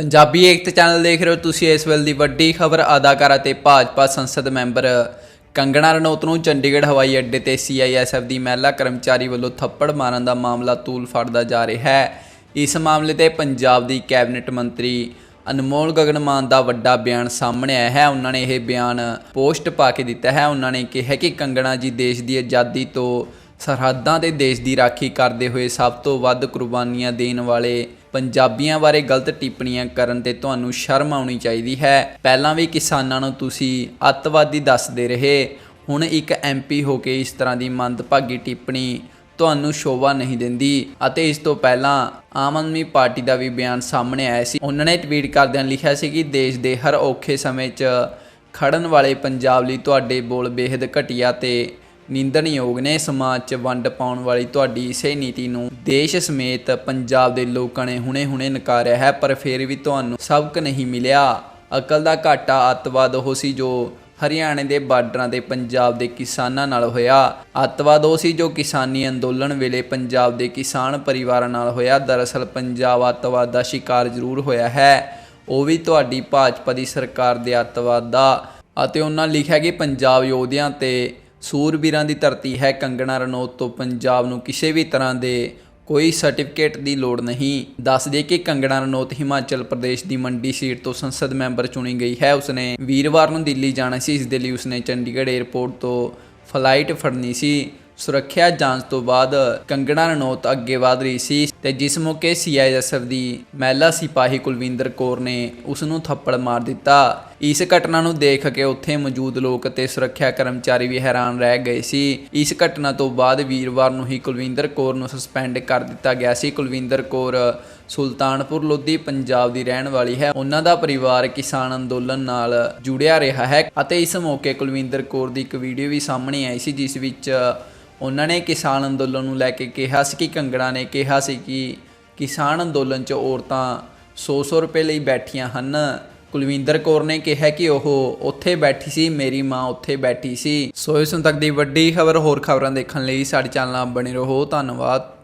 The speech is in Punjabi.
ਪੰਜਾਬੀ ਏਕਤਾ ਚੈਨਲ ਦੇਖ ਰਹੇ ਹੋ ਤੁਸੀਂ ਇਸ ਵੇਲੇ ਦੀ ਵੱਡੀ ਖਬਰ, ਅਦਾਕਾਰਾ ਤੇ ਭਾਜਪਾ ਸੰਸਦ ਮੈਂਬਰ ਕੰਗਣਾ ਰਣੌਤ ਨੂੰ ਚੰਡੀਗੜ੍ਹ ਹਵਾਈ ਅੱਡੇ ਤੇ ਸੀਆਈਐਸਐਫ ਦੀ ਮਹਿਲਾ ਕਰਮਚਾਰੀ ਵੱਲੋਂ ਥੱਪੜ ਮਾਰਨ ਦਾ ਮਾਮਲਾ ਤੂਲ ਫੜਦਾ ਜਾ ਰਿਹਾ ਹੈ। ਇਸ ਮਾਮਲੇ ਤੇ ਪੰਜਾਬ ਦੀ ਕੈਬਨਿਟ ਮੰਤਰੀ ਅਨਮੋਲ ਗਗਨਮਾਨ ਦਾ ਵੱਡਾ ਬਿਆਨ ਸਾਹਮਣੇ ਆਇਆ ਹੈ। ਉਹਨਾਂ ਨੇ ਇਹ ਬਿਆਨ ਪੋਸਟ ਪਾ ਕੇ ਦਿੱਤਾ ਹੈ। ਉਹਨਾਂ ਨੇ ਕਿਹਾ ਕਿ ਕੰਗਣਾ ਜੀ ਦੇਸ਼ ਦੀ ਆਜ਼ਾਦੀ ਤੋਂ ਸਰਹੱਦਾਂ ਤੇ ਦੇਸ਼ ਦੀ ਰਾਖੀ ਕਰਦੇ ਹੋਏ ਸਭ ਤੋਂ ਵੱਧ ਕੁਰਬਾਨੀਆਂ ਦੇਣ ਵਾਲੇ ਪੰਜਾਬੀਆਂ ਬਾਰੇ ਗਲਤ ਟਿੱਪਣੀਆਂ ਕਰਨ ਤੇ ਤੁਹਾਨੂੰ ਸ਼ਰਮ ਆਉਣੀ ਚਾਹੀਦੀ ਹੈ। ਪਹਿਲਾਂ ਵੀ ਕਿਸਾਨਾਂ ਨੂੰ ਤੁਸੀਂ ਅੱਤਵਾਦੀ ਦੱਸਦੇ ਰਹੇ। ਹੁਣ ਇੱਕ ਐਮਪੀ ਹੋ ਕੇ ਇਸ ਤਰ੍ਹਾਂ ਦੀ ਮੰਦਭਾਗੀ ਟਿੱਪਣੀ ਤੁਹਾਨੂੰ ਸ਼ੋਭਾ ਨਹੀਂ ਦਿੰਦੀ ਅਤੇ ਇਸ ਤੋਂ ਪਹਿਲਾਂ ਆਮ ਆਦਮੀ ਪਾਰਟੀ ਦਾ ਵੀ ਬਿਆਨ ਸਾਹਮਣੇ ਆਇਆ ਸੀ। ਉਹਨਾਂ ਨੇ ਟਵੀਟ ਕਰਦਿਆਂ ਲਿਖਿਆ ਸੀ ਕਿ ਦੇਸ਼ ਦੇ ਹਰ ਔਖੇ ਸਮੇਂ 'ਚ ਖੜਨ ਵਾਲੇ ਪੰਜਾਬ ਲਈ ਤੁਹਾਡੇ ਬੋਲ ਬੇहद ਘਟੀਆ ਤੇ ਨਿੰਦਣਯੋਗ ਨੇ ਸਮਾਜ 'ਚ ਵੰਡ ਪਾਉਣ ਵਾਲੀ ਤੁਹਾਡੀ ਇਸੇ ਨੀਤੀ ਨੂੰ ਦੇਸ਼ ਸਮੇਤ ਪੰਜਾਬ ਦੇ ਲੋਕਾਂ ਨੇ ਹੁਣੇ-ਹੁਣੇ ਨਕਾਰਿਆ ਹੈ, ਪਰ ਫਿਰ ਵੀ ਤੁਹਾਨੂੰ ਸਬਕ ਨਹੀਂ ਮਿਲਿਆ। ਅਕਲ ਦਾ ਘਾਟਾ ਅੱਤਵਾਦ ਉਹ ਸੀ ਜੋ ਹਰਿਆਣੇ ਦੇ ਬਾਰਡਰਾਂ 'ਤੇ ਪੰਜਾਬ ਦੇ ਕਿਸਾਨਾਂ ਨਾਲ ਹੋਇਆ। ਅੱਤਵਾਦ ਉਹ ਸੀ ਜੋ ਕਿਸਾਨੀ ਅੰਦੋਲਨ ਵੇਲੇ ਪੰਜਾਬ ਦੇ ਕਿਸਾਨ ਪਰਿਵਾਰਾਂ ਨਾਲ ਹੋਇਆ। ਦਰਅਸਲ ਪੰਜਾਬ ਅੱਤਵਾਦ ਦਾ ਸ਼ਿਕਾਰ ਜ਼ਰੂਰ ਹੋਇਆ ਹੈ। ਉਹ ਵੀ ਤੁਹਾਡੀ ਭਾਜਪਾ ਦੀ ਸਰਕਾਰ ਦੇ ਅੱਤਵਾਦ ਦਾ ਅਤੇ ਉਹਨਾਂ ਲਿਖਿਆ ਕਿ ਪੰਜਾਬ ਯੋਧਿਆਂ ਤੇ ਸੂਰਬੀਰਾਂ ਦੀ ਧਰਤੀ ਹੈ ਕੰਗਣਾ ਰਣੌਤ ਤੋਂ ਪੰਜਾਬ ਨੂੰ ਕਿਸੇ ਵੀ ਤਰ੍ਹਾਂ ਦੇ ਕੋਈ ਸਰਟੀਫਿਕੇਟ ਦੀ ਲੋੜ ਨਹੀਂ। ਦੱਸ ਦੇ ਕਿ ਕੰਗਣਾ ਰਣੌਤ ਹਿਮਾਚਲ ਪ੍ਰਦੇਸ਼ ਦੀ ਮੰਡੀ ਸੀਟ ਤੋਂ ਸੰਸਦ ਮੈਂਬਰ ਚੁਣੀ ਗਈ ਹੈ। ਉਸਨੇ ਵੀਰਵਾਰ ਨੂੰ ਦਿੱਲੀ ਜਾਣਾ ਸੀ। ਇਸ ਦੇ ਲਈ ਉਸਨੇ ਚੰਡੀਗੜ੍ਹ 에ਅਰਪੋਰਟ ਤੋਂ ਫਲਾਈਟ ਫੜਨੀ ਸੀ। ਸੁਰੱਖਿਆ ਜਾਂਚ ਤੋਂ ਬਾਅਦ ਕੰਗਣਾ ਰਣੌਤ ਅੱਗੇ ਵਧ ਰਹੀ ਸੀ ਤੇ ਜਿਸ ਮੌਕੇ ਸੀਆਈਐਸਐਫ ਦੀ ਮਹਿਲਾ ਸਿਪਾਹੀ ਕੁਲਵਿੰਦਰ ਕੌਰ ਨੇ ਉਸ ਨੂੰ ਥੱਪੜ ਮਾਰ ਦਿੱਤਾ। ਇਸ ਘਟਨਾ ਨੂੰ ਦੇਖ ਕੇ ਉੱਥੇ ਮੌਜੂਦ ਲੋਕ ਤੇ ਸੁਰੱਖਿਆ ਕਰਮਚਾਰੀ ਵੀ ਹੈਰਾਨ ਰਹਿ ਗਏ ਸੀ। ਇਸ ਘਟਨਾ ਤੋਂ ਬਾਅਦ ਵੀਰਵਾਰ ਨੂੰ ਹੀ ਕੁਲਵਿੰਦਰ ਕੌਰ ਨੂੰ ਸਸਪੈਂਡ ਕਰ ਦਿੱਤਾ ਗਿਆ ਸੀ। ਕੁਲਵਿੰਦਰ ਕੌਰ ਸੁਲਤਾਨਪੁਰ ਲੋਧੀ, ਪੰਜਾਬ ਦੀ ਰਹਿਣ ਵਾਲੀ ਹੈ। ਉਹਨਾਂ ਦਾ ਪਰਿਵਾਰ ਕਿਸਾਨ ਅੰਦੋਲਨ ਨਾਲ ਜੁੜਿਆ ਰਿਹਾ ਹੈ ਅਤੇ ਇਸ ਮੌਕੇ ਕੁਲਵਿੰਦਰ ਕੌਰ ਦੀ ਇੱਕ ਵੀਡੀਓ ਵੀ ਸਾਹਮਣੇ ਆਈ ਸੀ, ਜਿਸ ਵਿੱਚ ਉਹਨਾਂ ਨੇ ਕਿਸਾਨ ਅੰਦੋਲਨ ਨੂੰ ਲੈ ਕੇ ਕਿਹਾ ਸੀ ਕਿ ਕੰਗੜਾ ਨੇ ਕਿਹਾ ਸੀ ਕਿ ਕਿਸਾਨ ਅੰਦੋਲਨ 'ਚ ਔਰਤਾਂ 100-100 ਰੁਪਏ ਲਈ ਬੈਠੀਆਂ ਹਨ। ਕੁਲਵਿੰਦਰ ਕੌਰ ਨੇ ਕਿਹਾ ਕਿ ਉਹ ਉੱਥੇ ਬੈਠੀ ਸੀ, ਮੇਰੀ ਮਾਂ ਉੱਥੇ ਬੈਠੀ ਸੀ। ਸੋ ਇਸ ਹੁਣ ਤੱਕ ਦੀ ਵੱਡੀ ਖਬਰ ਹੋਰ ਖਬਰਾਂ ਦੇਖਣ ਲਈ ਸਾਡੇ ਚੈਨਲ ਨਾਲ ਬਣੇ ਰਹੋ। ਧੰਨਵਾਦ।